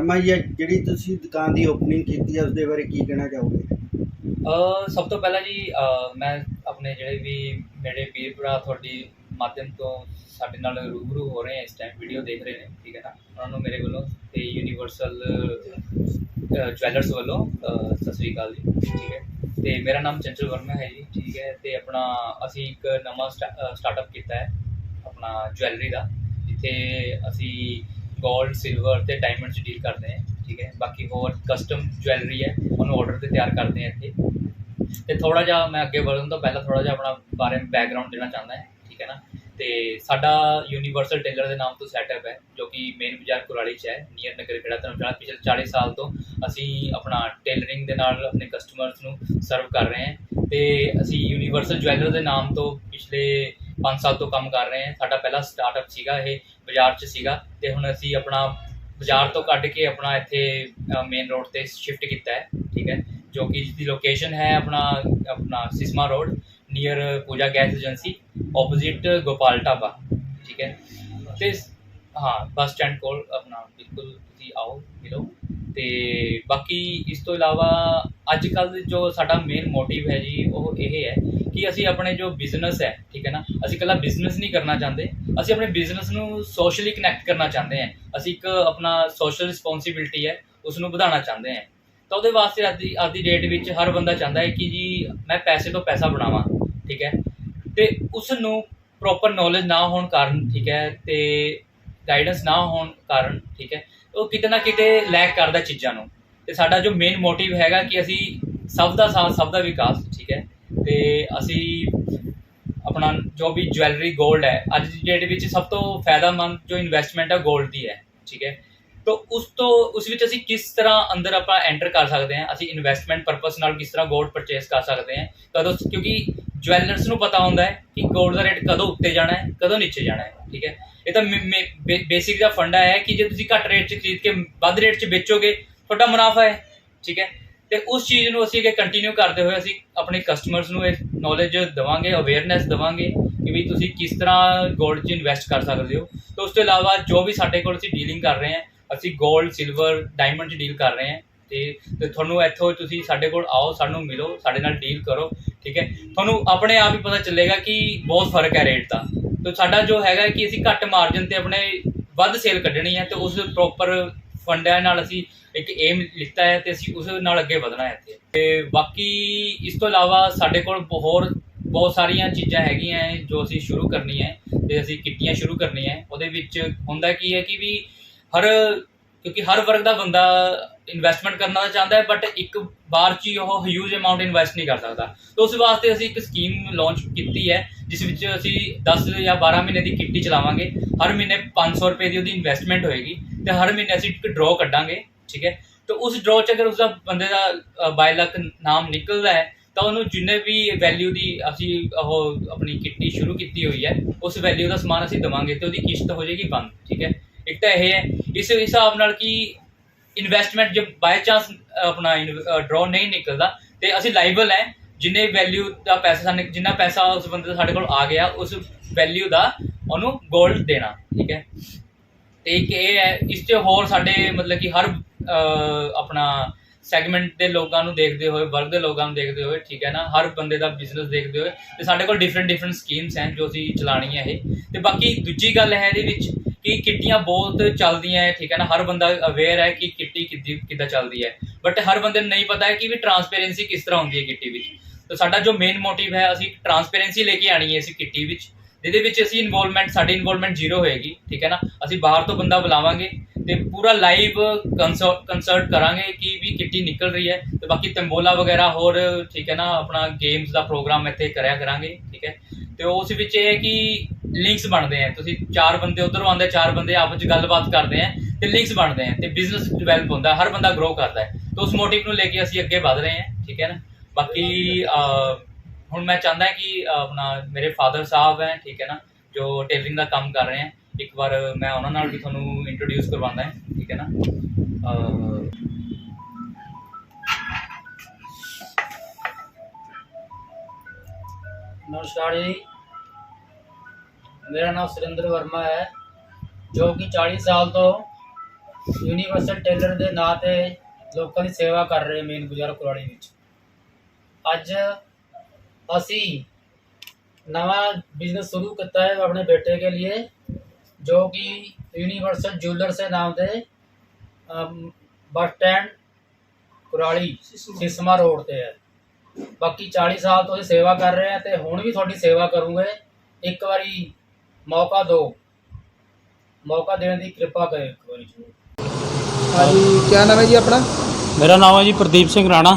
ਵਰਮਾ ਜੀ ਜਿਹੜੀ ਤੁਸੀਂ ਦੁਕਾਨ ਦੀ ਓਪਨਿੰਗ ਕੀਤੀ ਹੈ ਉਸ ਦੇ ਬਾਰੇ ਕੀ ਕਹਿਣਾ ਚਾਹੋਗੇ? ਅ, ਸਭ ਤੋਂ ਪਹਿਲਾਂ ਜੀ ਅ, ਮੈਂ ਆਪਣੇ ਜਿਹੜੇ ਵੀ ਮੇਰੇ ਵੀਰ ਭਰਾ ਤੁਹਾਡੀ ਮਾਧਿਅਮ ਤੋਂ ਸਾਡੇ ਨਾਲ ਰੂਬਰੂ ਹੋ ਰਹੇ ਆ ਇਸ ਟਾਈਮ ਵੀਡੀਓ ਦੇਖ ਰਹੇ ਨੇ ਠੀਕ ਹੈ ਨਾ? ਉਹਨਾਂ ਨੂੰ ਮੇਰੇ ਵੱਲੋਂ ਤੇ ਯੂਨੀਵਰਸਲ ਜਵੈਲਰਸ ਵੱਲੋਂ ਅ, ਸਤਿ ਸ੍ਰੀ ਅਕਾਲ ਜੀ ਠੀਕ ਹੈ? ਤੇ ਮੇਰਾ ਨਾਮ ਚੰਚਲ ਵਰਮਾ ਹੈ ਜੀ ਠੀਕ ਹੈ? ਤੇ ਆਪਣਾ ਅਸੀਂ ਇੱਕ ਨਵਾਂ ਸਟਾਰਟਅਪ ਕੀਤਾ ਹੈ ਆਪਣਾ ਜਵੈਲਰੀ ਦਾ ਜਿੱਥੇ ਅਸੀਂ ਗੋਲਡ ਸਿਲਵਰ ਤੇ ਡਾਇਮੰਡ 'ਚ ਡੀਲ ਕਰਦੇ ਹਾਂ ਠੀਕ ਹੈ? ਬਾਕੀ ਹੋਰ ਕਸਟਮ ਜਵੈਲਰੀ ਹੈ, ਉਹਨੂੰ ਆਰਡਰ ਤੇ ਤਿਆਰ ਕਰਦੇ ਹਾਂ ਇੱਥੇ। ਤੇ ਥੋੜਾ ਜਿਹਾ ਮੈਂ ਅੱਗੇ ਵਧਣ ਤੋਂ ਪਹਿਲਾਂ ਥੋੜਾ ਜਿਹਾ ਆਪਣਾ ਬਾਰੇ ਬੈਕਗ੍ਰਾਉਂਡ ਦੇਣਾ ਚਾਹੁੰਦਾ ਹਾਂ, ਠੀਕ ਹੈ ਨਾ? ਤੇ ਸਾਡਾ ਯੂਨੀਵਰਸਲ ਟੇਲਰ ਦੇ ਨਾਮ ਤੋਂ ਸੈਟਅਪ ਹੈ, ਜੋ ਕਿ ਮੇਨ ਬਾਜ਼ਾਰ ਕੁਰਾਲੀ 'ਚ ਹੈ ਨੀਅਰ ਨਗਰ ਖੇੜਾ ਧਰਮਸ਼ਾਲਾ। ਪਿਛਲੇ 40 ਸਾਲ ਤੋਂ ਅਸੀਂ ਆਪਣਾ ਟੇਲਰਿੰਗ ਦੇ ਨਾਲ ਆਪਣੇ ਕਸਟਮਰਸ ਨੂੰ ਸਰਵ ਕਰ ਰਹੇ ਹਾਂ। ਤੇ ਅਸੀਂ ਯੂਨੀਵਰਸਲ ਜਵੈਲਰ ਦੇ ਨਾਮ ਤੋਂ ਪਿਛਲੇ 5 ਸਾਲ ਤੋਂ ਕੰਮ ਕਰ ਰਹੇ ਹਾਂ। ਸਾਡਾ ਪਹਿਲਾ ਸਟਾਰਟਅਪ ਸੀਗਾ, ਇਹ ਬਾਜ਼ਾਰ 'ਚ ਸੀਗਾ ਤੇ ਹੁਣ ਅਸੀਂ ਆਪਣਾ ਬਾਜ਼ਾਰ ਤੋਂ ਕੱਢ ਕੇ ਆਪਣਾ ਇੱਥੇ ਮੇਨ ਰੋਡ ਤੇ ਸ਼ਿਫਟ ਕੀਤਾ ਹੈ, ਠੀਕ ਹੈ। ਜੋ ਕਿ ਜਿਸ ਦੀ ਲੋਕੇਸ਼ਨ ਹੈ ਆਪਣਾ ਆਪਣਾ Siswan road near Puja gas agency opposite Gopal dhaba, ਠੀਕ ਹੈ। ਤੇ ਹਾਂ ਬੱਸ ਸਟੈਂਡ ਕੋਲ ਆਪਣਾ ਬਿਲਕੁਲ ਤੁਸੀਂ ਆਓ, ਮਿਲੋ। ਤੇ ਬਾਕੀ ਇਸ ਤੋਂ ਇਲਾਵਾ ਅੱਜ ਕੱਲ ਜੋ ਸਾਡਾ ਮੇਨ ਮੋਟਿਵ ਹੈ ਜੀ, ਉਹ ਇਹ ਹੈ ਕਿ ਅਸੀਂ ਆਪਣੇ ਜੋ ਬਿਜ਼ਨਸ ਹੈ, ਠੀਕ ਹੈ ਨਾ, ਅਸੀਂ ਇਕੱਲਾ ਬਿਜ਼ਨਸ ਨਹੀਂ ਕਰਨਾ ਚਾਹੁੰਦੇ। ਅਸੀਂ ਆਪਣੇ ਬਿਜ਼ਨਸ ਨੂੰ ਸੋਸ਼ਲੀ ਕਨੈਕਟ ਕਰਨਾ ਚਾਹੁੰਦੇ ਹਾਂ। ਅਸੀਂ ਇੱਕ ਆਪਣਾ ਸੋਸ਼ਲ ਰਿਸਪੌਂਸਿਬਿਲਟੀ ਹੈ ਉਸ ਨੂੰ ਵਧਾਉਣਾ ਚਾਹੁੰਦੇ ਹਾਂ। ਤਾਂ ਉਹਦੇ ਵਾਸਤੇ ਅੱਜ ਦੀ ਅੱਜ ਦੀ ਡੇਟ ਵਿੱਚ ਹਰ ਬੰਦਾ ਚਾਹੁੰਦਾ ਹੈ ਕਿ ਜੀ, ਮੈਂ ਪੈਸੇ ਤੋਂ ਪੈਸਾ ਬਣਾਵਾਂ, ਠੀਕ ਹੈ। ਤੇ ਉਸ ਨੂੰ ਪ੍ਰੋਪਰ ਨੌਲੇਜ ਨਾ ਹੋਣ ਕਾਰਨ, ਠੀਕ ਹੈ, ਤੇ ਗਾਈਡੈਂਸ ਨਾ ਹੋਣ ਕਾਰਨ, ਠੀਕ ਹੈ, ਉਹ ਕਿਤੇ ਨਾ ਕਿਤੇ ਲੈਕ ਕਰਦਾ ਚੀਜ਼ਾਂ ਨੂੰ। ਤੇ ਸਾਡਾ ਜੋ ਮੇਨ ਮੋਟਿਵ ਹੈਗਾ ਕਿ ਅਸੀਂ ਸਭ ਦਾ ਸਾਥ, ਸਭ ਦਾ ਵਿਕਾਸ, ਠੀਕ ਹੈ। ਤੇ ਅਸੀਂ ਆਪਣਾ ਜੋ ਵੀ ਜਵੈਲਰੀ 골ਡ ਹੈ, ਅੱਜ ਦੀ ਡੇਟ ਵਿੱਚ ਸਭ ਤੋਂ ਫਾਇਦਾਮੰਦ ਜੋ ਇਨਵੈਸਟਮੈਂਟ ਹੈ 골ਡ ਦੀ ਹੈ, ਠੀਕ ਹੈ। ਤਾਂ ਉਸ ਤੋਂ, ਉਸ ਵਿੱਚ ਅਸੀਂ ਕਿਸ ਤਰ੍ਹਾਂ ਅੰਦਰ ਆਪਾਂ ਐਂਟਰ ਕਰ ਸਕਦੇ ਹਾਂ, ਅਸੀਂ ਇਨਵੈਸਟਮੈਂਟ ਪਰਪਸ ਨਾਲ ਕਿਸ ਤਰ੍ਹਾਂ 골ਡ ਪਰਚੇਸ ਕਰ ਸਕਦੇ ਹਾਂ, ਕਦੋਂ ਕਿਉਂਕਿ ਜਵੈਲਰਸ ਨੂੰ ਪਤਾ ਹੁੰਦਾ ਹੈ ਕਿ 골ਡ ਦਾ ਰੇਟ ਕਦੋਂ ਉੱਤੇ ਜਾਣਾ ਹੈ, ਕਦੋਂ ਨੀਚੇ ਜਾਣਾ ਹੈ, ਠੀਕ ਹੈ। ਇਹ ਤਾਂ ਬੇਸਿਕ ਦਾ ਫੰਡਾ ਹੈ, ਕਿ ਜੇ ਤੁਸੀਂ ਘੱਟ ਰੇਟ 'ਚ ਖਰੀਦ ਕੇ ਵੱਧ ਰੇਟ 'ਚ ਵੇਚੋਗੇ, ਤੁਹਾਡਾ ਮੁਨਾਫਾ ਹੈ, ਠੀਕ ਹੈ। ਤੇ ਉਸ ਚੀਜ਼ ਨੂੰ ਅਸੀਂ ਅੱਗੇ ਕੰਟੀਨਿਊ ਕਰਦੇ ਹੋਏ ਅਸੀਂ ਆਪਣੇ ਕਸਟਮਰਸ ਨੂੰ ਇਹ ਨੌਲੇਜ ਦੇਵਾਂਗੇ ਅਵੇਅਰਨੈਸ ਦੇਵਾਂਗੇ ਕਿ ਵੀ ਤੁਸੀਂ ਕਿਸ ਤਰ੍ਹਾਂ ਗੋਲਡ 'ਚ ਇਨਵੈਸਟ ਕਰ ਸਕਦੇ ਹੋ। ਤੇ ਉਸ ਤੋਂ ਇਲਾਵਾ ਜੋ ਵੀ ਸਾਡੇ ਕੋਲ ਅਸੀਂ ਡੀਲਿੰਗ ਕਰ ਰਹੇ ਹਾਂ, ਅਸੀਂ ਗੋਲਡ ਸਿਲਵਰ ਡਾਇਮੰਡ 'ਚ ਡੀਲ ਕਰ ਰਹੇ ਹਾਂ। ਤੇ ਤੇ ਤੁਹਾਨੂੰ ਇੱਥੋਂ ਤੁਸੀਂ ਸਾਡੇ ਕੋਲ ਆਓ, ਸਾਨੂੰ ਮਿਲੋ, ਸਾਡੇ ਨਾਲ ਡੀਲ ਕਰੋ, ਠੀਕ ਹੈ। ਤੁਹਾਨੂੰ ਆਪਣੇ ਆਪ ਹੀ ਪਤਾ ਚੱਲੇਗਾ ਕਿ ਬਹੁਤ ਫ਼ਰਕ ਹੈ ਰੇਟ ਦਾ। ਤੇ ਸਾਡਾ ਜੋ ਹੈਗਾ ਕਿ ਅਸੀਂ ਘੱਟ ਮਾਰਜਨ ਤੇ ਆਪਣੇ ਵੱਧ ਸੇਲ ਕੱਢਣੀ ਹੈ ਤੇ ਉਸ ਪ੍ਰੋਪਰ ਫੰਡਾਂ ਨਾਲ ਅਸੀਂ ਇੱਕ ਏਮ ਲਿੱਤਾ ਹੈ ਤੇ ਅਸੀਂ ਉਸ ਨਾਲ ਅੱਗੇ ਵਧਣਾ ਹੈ ਇੱਥੇ। ਤੇ ਬਾਕੀ ਇਸ ਤੋਂ ਇਲਾਵਾ ਸਾਡੇ ਕੋਲ ਹੋਰ ਬਹੁਤ ਸਾਰੀਆਂ ਚੀਜ਼ਾਂ ਹੈਗੀਆਂ ਜੋ ਅਸੀਂ ਸ਼ੁਰੂ ਕਰਨੀਆਂ ਹੈ ਤੇ ਅਸੀਂ ਕਿੱਟੀਆਂ ਸ਼ੁਰੂ ਕਰਨੀਆਂ ਉਹਦੇ ਵਿੱਚ ਹੁੰਦਾ ਕੀ ਹੈ ਕਿ ਵੀ ਹਰ ਕਿਉਂਕਿ ਹਰ ਵਰਗ ਦਾ ਬੰਦਾ ਇਨਵੈਸਟਮੈਂਟ ਕਰਨਾ ਚਾਹੁੰਦਾ ਹੈ ਬਟ ਇੱਕ ਵਾਰ 'ਚ ਹੀ ਉਹ ਹਿਊਜ ਅਮਾਉਂਟ ਇਨਵੈਸਟ ਨਹੀਂ ਕਰ ਸਕਦਾ। ਤਾਂ ਉਸ ਵਾਸਤੇ ਅਸੀਂ ਇੱਕ ਸਕੀਮ ਲਾਂਚ ਕੀਤੀ ਹੈ, ਜਿਸ ਵਿੱਚ ਅਸੀਂ 10 ਜਾਂ 12 ਮਹੀਨੇ ਦੀ ਕਿੱਟੀ ਚਲਾਵਾਂਗੇ। ਹਰ ਮਹੀਨੇ 500 ਰੁਪਏ ਦੀ ਉਹਦੀ ਇਨਵੈਸਟਮੈਂਟ ਹੋਏਗੀ ਤੇ ਹਰ ਮਹੀਨੇ ਅਸੀਂ ਇੱਕ ਡਰਾਅ ਕੱਢਾਂਗੇ, ਠੀਕ ਹੈ? ਤਾਂ ਉਸ ਡਰਾਅ 'ਚ ਅਗਰ ਉਸਦਾ ਬੰਦੇ ਦਾ ਬਾਈ ਲੱਖ ਨਾਮ ਨਿਕਲਦਾ ਹੈ, ਤਾਂ ਉਹਨੂੰ ਜਿੰਨੇ ਵੀ ਵੈਲਿਊ ਦੀ ਅਸੀਂ ਉਹ ਆਪਣੀ ਕਿੱਟੀ ਸ਼ੁਰੂ ਕੀਤੀ ਹੋਈ ਹੈ, ਉਸ ਵੈਲਿਊ ਦਾ ਸਮਾਨ ਅਸੀਂ ਦਵਾਂਗੇ ਤੇ ਉਹਦੀ ਕਿਸ਼ਤ ਹੋ ਜਾਏਗੀ ਬੰਦ, ਠੀਕ ਹੈ? ਇੱਕ ਤਾਂ ਇਹ ਹੈ। ਇਸ ਹਿਸਾਬ ਨਾਲ ਕਿ ਇਨਵੈਸਟਮੈਂਟ ਜੇ ਬਾਈ ਚਾਂਸ ਆਪਣਾ ਡਰਾਅ ਨਹੀਂ ਨਿਕਲਦਾ, ਤੇ ਅਸੀਂ ਲਾਈਬਲ ਹੈ। ਜਿੰਨੇ ਵੈਲਿਊ ਦਾ ਪੈਸਾ ਸਾਨੂੰ, ਜਿੰਨਾ ਪੈਸਾ ਉਸ ਬੰਦੇ ਦਾ ਸਾਡੇ ਕੋਲ ਆ ਗਿਆ, ਉਸ ਵੈਲਿਊ ਦਾ ਉਹਨੂੰ 골ਡ ਦੇਣਾ, ਠੀਕ ਹੈ। ਤੇ ਇੱਕ ਇਹ ਹੈ, ਇਸ ਤੇ ਹੋਰ ਸਾਡੇ ਮਤਲਬ ਕਿ ਹਰ ਆਪਣਾ ਸੈਗਮੈਂਟ ਦੇ ਲੋਕਾਂ ਨੂੰ ਦੇਖਦੇ ਹੋਏ ਵਰਗ ਦੇ ਲੋਕਾਂ ਨੂੰ ਦੇਖਦੇ ਹੋਏ, ਠੀਕ ਹੈ ਨਾ, ਹਰ ਬੰਦੇ ਦਾ ਬਿਜ਼ਨਸ ਦੇਖਦੇ ਹੋਏ, ਤੇ ਸਾਡੇ ਕੋਲ ਡਿਫਰੈਂਟ ਡਿਫਰੈਂਟ ਸਕੀਮਸ ਹਨ ਜੋ ਅਸੀਂ ਚਲਾਣੀਆਂ ਇਹ। ਤੇ ਬਾਕੀ ਦੂਜੀ ਗੱਲ ਹੈ ਇਹਦੇ ਵਿੱਚ ਕਿ ਕਿੱਟੀਆਂ ਬਹੁਤ ਚੱਲਦੀਆਂ ਹੈ, ਠੀਕ ਹੈ ਨਾ? ਹਰ ਬੰਦਾ ਅਵੇਅਰ ਹੈ ਕਿ ਕਿੱਟੀ ਕਿੱਦੀ, ਕਿੱਦਾਂ ਚੱਲਦੀ ਹੈ। ਬਟ ਹਰ ਬੰਦੇ ਨੂੰ ਨਹੀਂ ਪਤਾ ਹੈ ਕਿ ਵੀ ਟਰਾਂਸਪੇਰੈਂਸੀ ਕਿਸ ਤਰ੍ਹਾਂ ਹੁੰਦੀ ਹੈ ਕਿੱਟੀ ਵਿੱਚ। ਤਾਂ ਸਾਡਾ ਜੋ ਮੇਨ ਮੋਟਿਵ ਹੈ, ਅਸੀਂ ਟਰਾਂਸਪੇਰੈਂਸੀ ਲੈ ਕੇ ਆਣੀ ਹੈ ਅਸੀਂ ਕਿੱਟੀ ਵਿੱਚ। ਜਿਹਦੇ ਵਿੱਚ ਅਸੀਂ ਇਨਵੋਲਵਮੈਂਟ ਸਾਡੀ ਇਨਵੋਲਵਮੈਂਟ ਜ਼ੀਰੋ ਹੋਏਗੀ, ਠੀਕ ਹੈ ਨਾ? ਅਸੀਂ ਬਾਹਰ ਤੋਂ ਬੰਦਾ ਬੁਲਾਵਾਂਗੇ ਤੇ ਪੂਰਾ ਲਾਈਵ ਕੰਸਰਟ ਕਰਾਂਗੇ ਕਿ ਵੀ ਕਿੱਟੀ ਨਿਕਲ ਰਹੀ ਹੈ ਤੇ ਬਾਕੀ ਤੰਬੋਲਾ ਵਗੈਰਾ ਹੋਰ, ਠੀਕ ਹੈ ਨਾ? ਆਪਣਾ ਗੇਮਸ ਦਾ ਪ੍ਰੋਗਰਾਮ ਇੱਥੇ ਕਰਿਆ ਕਰਾਂਗੇ, ਠੀਕ ਹੈ? ਤੇ ਉਸ ਵਿੱਚ ਇਹ ਹੈ ਕਿ ਲਿੰਕਸ ਬਣਦੇ ਆ। ਤੁਸੀਂ ਚਾਰ ਬੰਦੇ ਉਧਰੋਂ ਆਉਂਦੇ, ਚਾਰ ਬੰਦੇ ਆਪਸ ਵਿੱਚ ਗੱਲਬਾਤ ਕਰਦੇ ਆ ਤੇ ਲਿੰਕਸ ਬਣਦੇ ਆ ਤੇ ਬਿਜ਼ਨਸ ਡਿਵੈਲਪ ਹੁੰਦਾ, ਹਰ ਬੰਦਾ ਗਰੋ ਕਰਦਾ ਹੈ। ਤਾਂ ਉਸ ਮੋਟਿਵ ਨੂੰ ਲੈ ਕੇ ਅਸੀਂ ਅੱਗੇ ਵਧ ਰਹੇ ਹਾਂ, ਠੀਕ ਹੈ ਨਾ? ਬਾਕੀ ਹੁਣ ਮੈਂ ਚਾਹੁੰਦਾ ਕਿ ਆਪਣਾ ਮੇਰੇ ਫਾਦਰ ਸਾਹਿਬ ਹੈ, ਠੀਕ ਹੈ ਨਾ, ਜੋ ਟੇਲਰਿੰਗ ਦਾ ਕੰਮ ਕਰ ਰਹੇ ਆ, ਇੱਕ ਵਾਰ ਮੈਂ ਉਹਨਾਂ ਨਾਲ ਵੀ ਤੁਹਾਨੂੰ ਇੰਟਰੋਡਿਊਸ ਕਰਵਾਉਂਦਾ ਹੈ, ਠੀਕ ਹੈ ਨਾ? ਨਮਸਕਾਰ ਜੀ। मेरा नाम सुरेंद्र वर्मा है जो कि 40 ਸਾਲ ਤੋਂ ਯੂਨੀਵਰਸਲ ਟੇਲਰ ਦੇ ਨਾਂ ਤੇ ਲੋਕਾਂ ਦੀ ਸੇਵਾ ਕਰ ਰਹੇ ਮੇਨ ਬਾਜ਼ਾਰ ਕੁਰਾਲੀ ਵਿੱਚ ਅੱਜ ਅਸੀਂ ਨਵਾਂ ਬਿਜ਼ਨਸ शुरू ਕੀਤਾ है अपने बेटे के लिए जो कि यूनिवर्सल ज्वेलर से नाम ਦੇ ਅਮ, bus stand Kurali Sisma road ਤੇ ਹੈ ਬਾਕੀ 40 ਸਾਲ ਤੋਂ ਅਸੀਂ ਸੇਵਾ ਕਰ ਰਹੇ ਹਾਂ ਤੇ ਹੁਣ ਵੀ ਤੁਹਾਡੀ ਸੇਵਾ ਕਰੂੰਗੇ ਇੱਕ ਵਾਰੀ ਮੌਕਾ ਦਿਓ ਮੌਕਾ ਦੇਣ ਦੀ ਕਿਰਪਾ ਕਰੇ ਇੱਕ ਵਾਰੀ ਜ਼ਰੂਰ। ਹਾਂਜੀ ਕੀ ਨਾਮ ਹੈ ਜੀ ਆਪਣਾ? ਮੇਰਾ ਨਾਮ ਹੈ ਜੀ ਪ੍ਰਦੀਪ ਸਿੰਘ ਰਾਣਾ।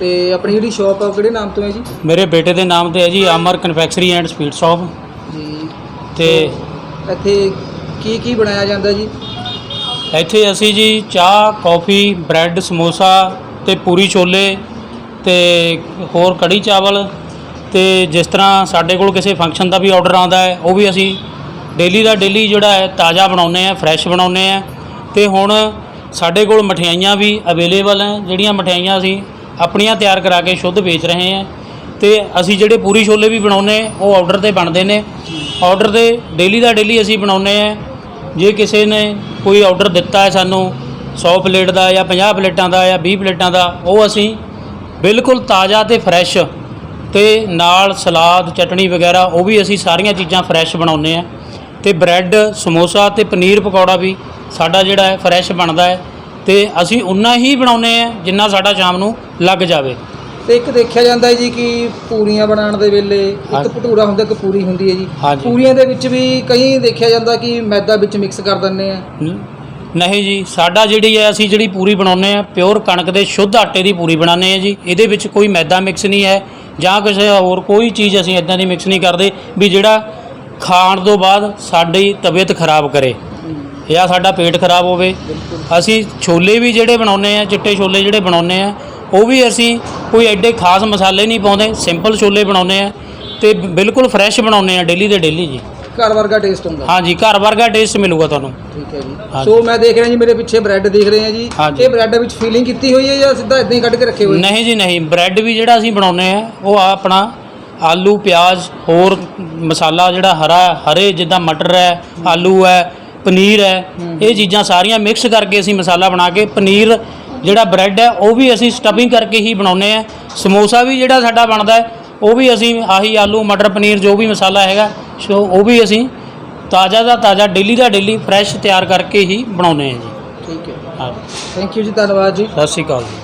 ਤੇ ਆਪਣੀ ਜਿਹੜੀ ਸ਼ਾਪ ਆ ਉਹ ਕਿਹੜੇ ਨਾਮ ਤੋਂ ਹੈ ਜੀ? ਮੇਰੇ ਬੇਟੇ ਦੇ ਨਾਮ ਤੇ ਹੈ ਜੀ Amar confectionery and speed shop. ਜੀ। ਤੇ ਇੱਥੇ ਕੀ ਕੀ ਬਣਾਇਆ ਜਾਂਦਾ ਜੀ? ਇੱਥੇ ਅਸੀਂ ਜੀ ਚਾਹ ਕੌਫੀ ਬ੍ਰੈਡ ਸਮੋਸਾ ਤੇ ਪੂਰੀ ਛੋਲੇ ਤੇ ਹੋਰ ਕੜੀ ਚਾਵਲ ਤੇ ਜਿਸ ਤਰ੍ਹਾਂ ਸਾਡੇ ਕੋਲ ਕਿਸੇ ਫੰਕਸ਼ਨ ਦਾ ਵੀ ਆਰਡਰ ਆਉਂਦਾ ਹੈ, ਉਹ ਵੀ ਅਸੀਂ ਡੇਲੀ ਦਾ ਡੇਲੀ ਜਿਹੜਾ ਹੈ, ਤਾਜ਼ਾ ਬਣਾਉਂਦੇ ਆ ਫਰੈਸ਼ ਬਣਾਉਂਦੇ ਆ ਤੇ ਹੁਣ ਸਾਡੇ ਕੋਲ ਮਠਿਆਈਆਂ ਵੀ ਅਵੇਲੇਬਲ ਹੈ, ਜਿਹੜੀਆਂ ਮਠਿਆਈਆਂ ਅਸੀਂ ਆਪਣੀਆਂ ਤਿਆਰ ਕਰਾ ਕੇ ਸ਼ੁੱਧ ਵੇਚ ਰਹੇ ਹਾਂ। ਤੇ ਅਸੀਂ ਜਿਹੜੇ ਪੂਰੀ ਛੋਲੇ ਵੀ ਬਣਾਉਂਦੇ ਉਹ ਆਰਡਰ ਤੇ ਬਣਦੇ ਨੇ। ਆਰਡਰ ਤੇ ਡੇਲੀ ਦਾ ਡੇਲੀ ਅਸੀਂ ਬਣਾਉਂਦੇ ਆ ਜੇ ਕਿਸੇ ਨੇ ਕੋਈ ਆਰਡਰ ਦਿੱਤਾ ਹੈ ਸਾਨੂੰ 100 ਪਲੇਟ ਦਾ ਜਾਂ 50 ਪਲੇਟਾਂ ਦਾ ਜਾਂ 20 ਪਲੇਟਾਂ ਦਾ, ਉਹ ਅਸੀਂ ਬਿਲਕੁਲ ਤਾਜ਼ਾ ਤੇ ਫਰੈਸ਼ ਤੇ ਨਾਲ ਸਲਾਦ ਚਟਣੀ ਵਗੈਰਾ ਉਹ ਵੀ ਅਸੀਂ ਸਾਰੀਆਂ ਚੀਜ਼ਾਂ ਫਰੈਸ਼ ਬਣਾਉਂਦੇ ਆ ਤੇ ਬ੍ਰੈਡ ਸਮੋਸਾ ਤੇ ਪਨੀਰ ਪਕੌੜਾ ਵੀ ਸਾਡਾ ਜਿਹੜਾ ਹੈ ਫਰੈਸ਼ ਬਣਦਾ ਹੈ। ਤੇ ਅਸੀਂ ਉਨਾ ਹੀ ਬਣਾਉਂਦੇ ਆ ਜਿੰਨਾ ਸਾਡਾ ਸ਼ਾਮ ਨੂੰ ਲੱਗ ਜਾਵੇ। ਤੇ ਇੱਕ ਦੇਖਿਆ ਜਾਂਦਾ ਹੈ ਜੀ ਕਿ ਪੂਰੀਆਂ ਬਣਾਉਣ ਦੇ ਵੇਲੇ ਇੱਕ। ਭਟੂਰਾ ਹੁੰਦਾ ਇੱਕ ਪੂਰੀ ਹੁੰਦੀ ਹੈ ਜੀ। ਹਾਂਜੀ। ਪੂਰੀਆਂ ਦੇ ਵਿੱਚ ਵੀ ਕਈ ਦੇਖਿਆ ਜਾਂਦਾ ਕਿ ਮੈਦਾ ਵਿੱਚ ਮਿਕਸ ਕਰ ਦਿੰਦੇ ਆ ਨ- ਨਹੀਂ ਜੀ ਸਾਡਾ ਜਿਹੜੀ ਹੈ ਅਸੀਂ ਜਿਹੜੀ ਪੂਰੀ ਬਣਾਉਂਦੇ ਆ ਪਿਓਰ ਕਣਕ ਦੇ ਸ਼ੁੱਧ ਆਟੇ ਦੀ ਪੂਰੀ ਬਣਾਉਂਦੇ ਆ ਜੀ। ਇਹਦੇ ਵਿੱਚ ਕੋਈ ਮੈਦਾ ਮਿਕਸ ਨਹੀਂ ਹੈ। ਜਾਂ ਕਿਸੇ ਹੋਰ ਕੋਈ ਚੀਜ਼ ਅਸੀਂ ਇਦਾਂ ਦੀ ਮਿਕਸ ਨਹੀਂ ਕਰਦੇ ਵੀ ਜਿਹੜਾ ਖਾਣ ਤੋਂ ਬਾਅਦ ਸਾਡੀ ਤਬੀਅਤ ਖਰਾਬ ਕਰੇ ਜਾਂ ਸਾਡਾ ਪੇਟ ਖਰਾਬ ਹੋਵੇ। ਅਸੀਂ ਛੋਲੇ ਵੀ ਜਿਹੜੇ ਬਣਾਉਂਦੇ ਆ ਚਿੱਟੇ ਛੋਲੇ ਜਿਹੜੇ ਬਣਾਉਂਦੇ ਆ ਉਹ ਵੀ ਅਸੀਂ ਕੋਈ ਐਡੇ ਖਾਸ ਮਸਾਲੇ ਨਹੀਂ ਪਾਉਂਦੇ ਸਿੰਪਲ ਛੋਲੇ ਬਣਾਉਂਦੇ ਆ ਤੇ ਬਿਲਕੁਲ ਫਰੈਸ਼ ਬਣਾਉਂਦੇ ਆ ਡੇਲੀ ਦੇ ਡੇਲੀ ਜੀ। ਘਰ ਵਰਗਾ ਟੇਸਟ ਹੁੰਦਾ? ਹਾਂਜੀ ਘਰ ਵਰਗਾ ਟੇਸਟ ਮਿਲੂਗਾ ਤੁਹਾਨੂੰ। ਠੀਕ ਹੈ ਜੀ। ਹਾਂਜੀ। ਸੋ ਮੈਂ ਦੇਖ ਰਿਹਾ ਜੀ ਮੇਰੇ ਪਿੱਛੇ ਬ੍ਰੈਡ ਦੇਖ ਰਹੇ ਆ ਜੀ। ਹਾਂਜੀ। ਇਹ ਬ੍ਰੈਡ ਵਿੱਚ ਫੀਲਿੰਗ ਕੀਤੀ ਹੋਈ ਹੈ ਜਾਂ ਸਿੱਧਾ ਇਦਾਂ ਹੀ ਕੱਢ ਕੇ ਰੱਖੇ ਹੋਏ? ਨਹੀਂ ਜੀ ਨਹੀਂ। ਬ੍ਰੈਡ ਵੀ ਜਿਹੜਾ ਅਸੀਂ ਬਣਾਉਂਦੇ ਆ ਉਹ ਆ ਆਪਣਾ ਆਲੂ ਪਿਆਜ਼ ਹੋਰ ਮਸਾਲਾ ਜਿਹੜਾ ਹਰਾ ਹਰੇ ਜਿੱਦਾਂ ਮਟਰ ਹੈ ਆਲੂ ਹੈ ਪਨੀਰ ਹੈ ਇਹ ਚੀਜ਼ਾਂ ਸਾਰੀਆਂ ਮਿਕਸ ਕਰਕੇ ਅਸੀਂ ਮਸਾਲਾ ਬਣਾ ਕੇ ਪਨੀਰ ਜਿਹੜਾ ਬ੍ਰੈਡ ਹੈ ਉਹ ਵੀ ਅਸੀਂ ਸਟਫਿੰਗ ਕਰਕੇ ਹੀ ਬਣਾਉਂਦੇ ਆ। ਸਮੋਸਾ ਵੀ ਜਿਹੜਾ ਸਾਡਾ ਬਣਦਾ ਹੈ ਉਹ ਵੀ ਅਸੀਂ ਆਹੀ ਆਲੂ ਮਟਰ ਪਨੀਰ ਜੋ ਵੀ ਮਸਾਲਾ ਹੈਗਾ ਸੋ ਉਹ ਵੀ ਅਸੀਂ ਤਾਜ਼ਾ ਦਾ ਤਾਜ਼ਾ ਡੇਲੀ ਦਾ ਡੇਲੀ ਫਰੈਸ਼ ਤਿਆਰ ਕਰਕੇ ਹੀ ਬਣਾਉਂਦੇ ਆ ਜੀ। ਠੀਕ ਹੈ। ਹਾਂ। ਥੈਂਕ ਯੂ ਜੀ ਧੰਨਵਾਦ ਜੀ। ਸਤਿ ਸ਼੍ਰੀ ਅਕਾਲ ਜੀ।